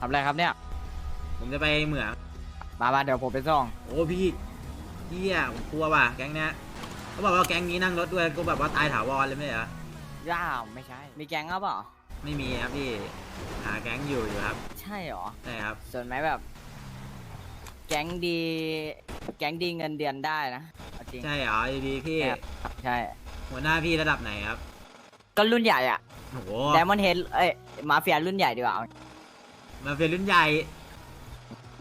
ทำอะไรครับเนี่ย ผมจะไปเหมือง มามาเดี๋ยวผมไปส่ง โอ้พี่เฮียผมกลัวว่ะแก๊งเนี้ยเขาบอกว่าแก๊งนี้นั่งรถด้วยก็แบบว่าตายถาวรเลยไม่ใช่เหรอย่าไม่ใช่ มีแก๊งครับเปล่าไม่มีครับพี่หาแก๊งอยู่อยู่ครับใช่เหรอ ใช่ครับส่วนไหมแบบ แก๊งดี แก๊งดีเงินเดือนได้นะเอาจริง ใช่เหรอดีๆพี่ ใช่ หัวหน้าพี่ระดับไหนครับก็รุ่นใหญ่อะโอ้โห ไดมอนเฮดเอ้ยมาเฟียรุ่นใหญ่ดีกว่าเอา มาเป็นรุ่นใหญ่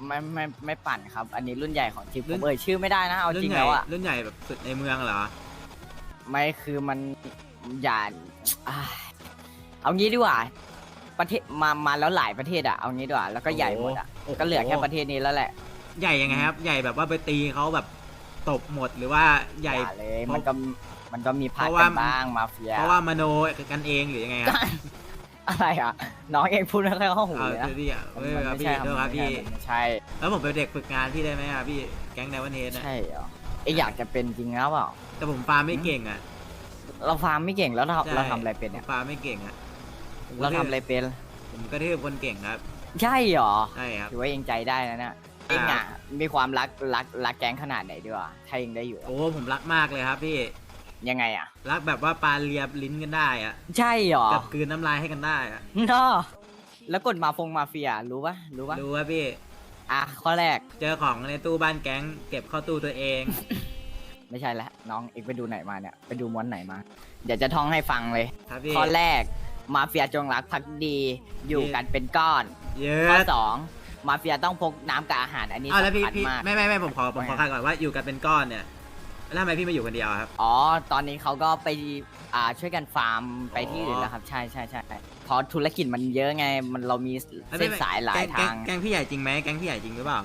ไม่ไม่ไม่ปั่นครับ อันนี้รุ่นใหญ่ของทีมผรุ่มน เอ่ยชื่อไม่ได้นะเอารุ่จรินงใหญ่แล้วอะรุ่นใหญ่แบบสุดในเมืองเหรอ ไม่คือมันอย่าอ่าเอางี้ดีกว่าประเทศมามาแล้วหลายประเทศอะเอางี้ดีกว่าแล้วก็ใหญ่หมดอะโอ้โห ก็เหลือแค่ประเทศนี้แล้วแหละใหญ่ยังไงครับ ใหญ่แบบว่าไปตีเขาแบบตบหมดหรือว่าใหญ่ อย่าเลยเพราะมันก็มันก็มีพาร์ทเพราะว่ากันบ้างมาเฟียเพราะว่ามโนกันเองหรือยังไงครับ อะไรอะ น้องเองพูดไม่ค่อยเข้าหูเอาเลยนะ เดี๋ยวดิอะมันเฮ้ยมันครับไม่พี่ใช่ครับโทษครับมันพี่ไม่ใช่แล้วผมเป็นเด็กฝึกงานพี่ได้ไหมครับพี่ แก๊งในวันเทนนะใช่เหรอเอยอยากจะเป็นจริงแล้วเปล่า แต่ผมฟาร์มไม่เก่งอะเราฟาร์มไม่เก่งแล้วเราใช่เราทำอะไรเป็นผเนี่ยมฟาร์มไม่เก่งอะผมเราทำอะไรเป็น ผมกระทืบคนเก่งครับ ใช่เหรอ ใช่ครับ ถือว่าเองใจได้นะเนี่ยเองอะมีความรักรักรักแก๊งขนาดไหนดีวะถ้าเองได้อยู่โอ้ผมรักมากเลยครับพี่ ยังไงอะ รักแบบว่าปลาเลียบลิ้นกันได้อะใช่เหรอกับกลืนน้ำลายให้กันได้อะเนาะแล้วกดมาฟงมาเฟียรู้ปะรู้ปะดูว่าพี่ อะข้อแรก เจอของในตู้บ้านแก๊ง เก็บเข้าตู้ตัวเอง ไม่ใช่แล้วน้องเองไปดูไหนมาเนี่ย ไปดูม้วนไหนมา เดี๋ยวจะท่องให้ฟังเลย ครับพี่ข้อแรก มาเฟียจงรักภักดี อยู่กันเป็นก้อน เยข้ออะสองมาเฟียต้องพกน้ำกับอาหารอันนี้อ้าวแล้วพี่สำคัญพี่มาก ไม่ไม่ไม่ผมขอผมว่าขอไงคาดก่อนว่าอยู่กันเป็นก้อนเนี่ย แล้วทำไมพี่มาอยู่คนเดียวอะครับ อ๋อ ตอนนี้เขาก็ไปอ่าช่วยกันฟาร์มไปที่อ๋ออื่อื่นแล้วครับ ใช่ใช่ใช่เพราะธุรกิจมันเยอะไง มันเรามีไม่เส้นไม่สายหลายแก๊งทาง แก๊งแก๊งพี่ใหญ่จริงไหมแก๊งพี่ใหญ่จริงหรือเปล่า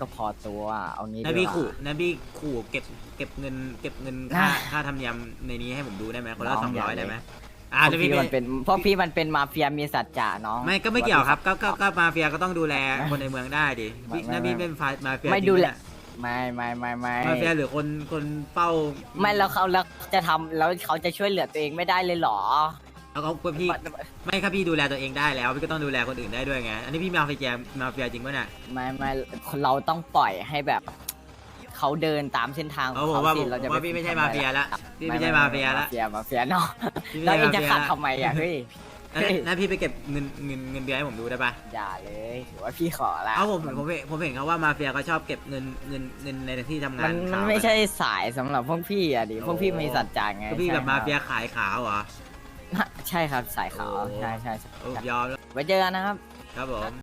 ก็พอตัวเอางี้นาดีบี้กขู่ว่า นาบี้ขู่เก็บเก็บเงิน เก็บเงินค่าอะค่าธรรมเนียมในนี้ให้ผมดูได้ไหมคนละน้สอองงอย่าร้อยเลยได้ไหมพอ่าวกจะพี่พี่มันเป็นพวกพี่มันเป็นมาเฟียมีสัจจะน้องไม่ก็ไม่เกี่ยวครับก็ก็ว่าก็มาเฟียก็ต้องดูแลคนในเมืองได้ดิไม่พี่ไม่นาบี้ไม่เป็นฟามาเฟียไม่จริงดูแลปะ ไม่ไม่ไม่ไม่เนี่ยมาเฟียหรือคนคนเป้าไม่แล้วเขาแล้วจะทำแล้วเขาจะช่วยเหลือตัวเองไม่ได้เลยเหรอ แล้วก็พี่ไม่ครับพี่ดูแลตัวเองได้แล้วพี่ก็ต้องดูแลคนอื่นได้ด้วยไงอันนี้พี่มาเฟียมาเฟียจริงปะเนี่ยไม่ไม่เราต้องปล่อยให้แบบเขาเดินตามเส้นทางขเอาองผมเขาว่าสิผมเราจะว่าพี่ไม่ใช่มาเฟียละพี่ไม่ใช่มาเฟียละ เฟียมาเฟียเนาะพี่แล้วไม่เองใช่จะมาเฟีย ขัดละทำไมอะเฮ้ย นั่นนั่นพี่ไปเก็บเงินเงินเงินเดือนให้ผมดูได้ปะอย่าเลยถือว่าพี่ขอละเอาผมผมเห็นผมเห็นเขาว่ามาเฟียเขาชอบเก็บเงินเงินเงินในที่ทำงามันนมันขาวไม่ใช่สายสำหรับพวกพี่อะดิโอ้พวกพี่มีสัจจะไงก็พี่แบบใช่มาครับเฟียขายขาวเหรอ ใช่ครับสายขาวโอ้ใช่ใช่ใช่โอ้ยอมแล้วไว้เจอกันนะครับ ครับผม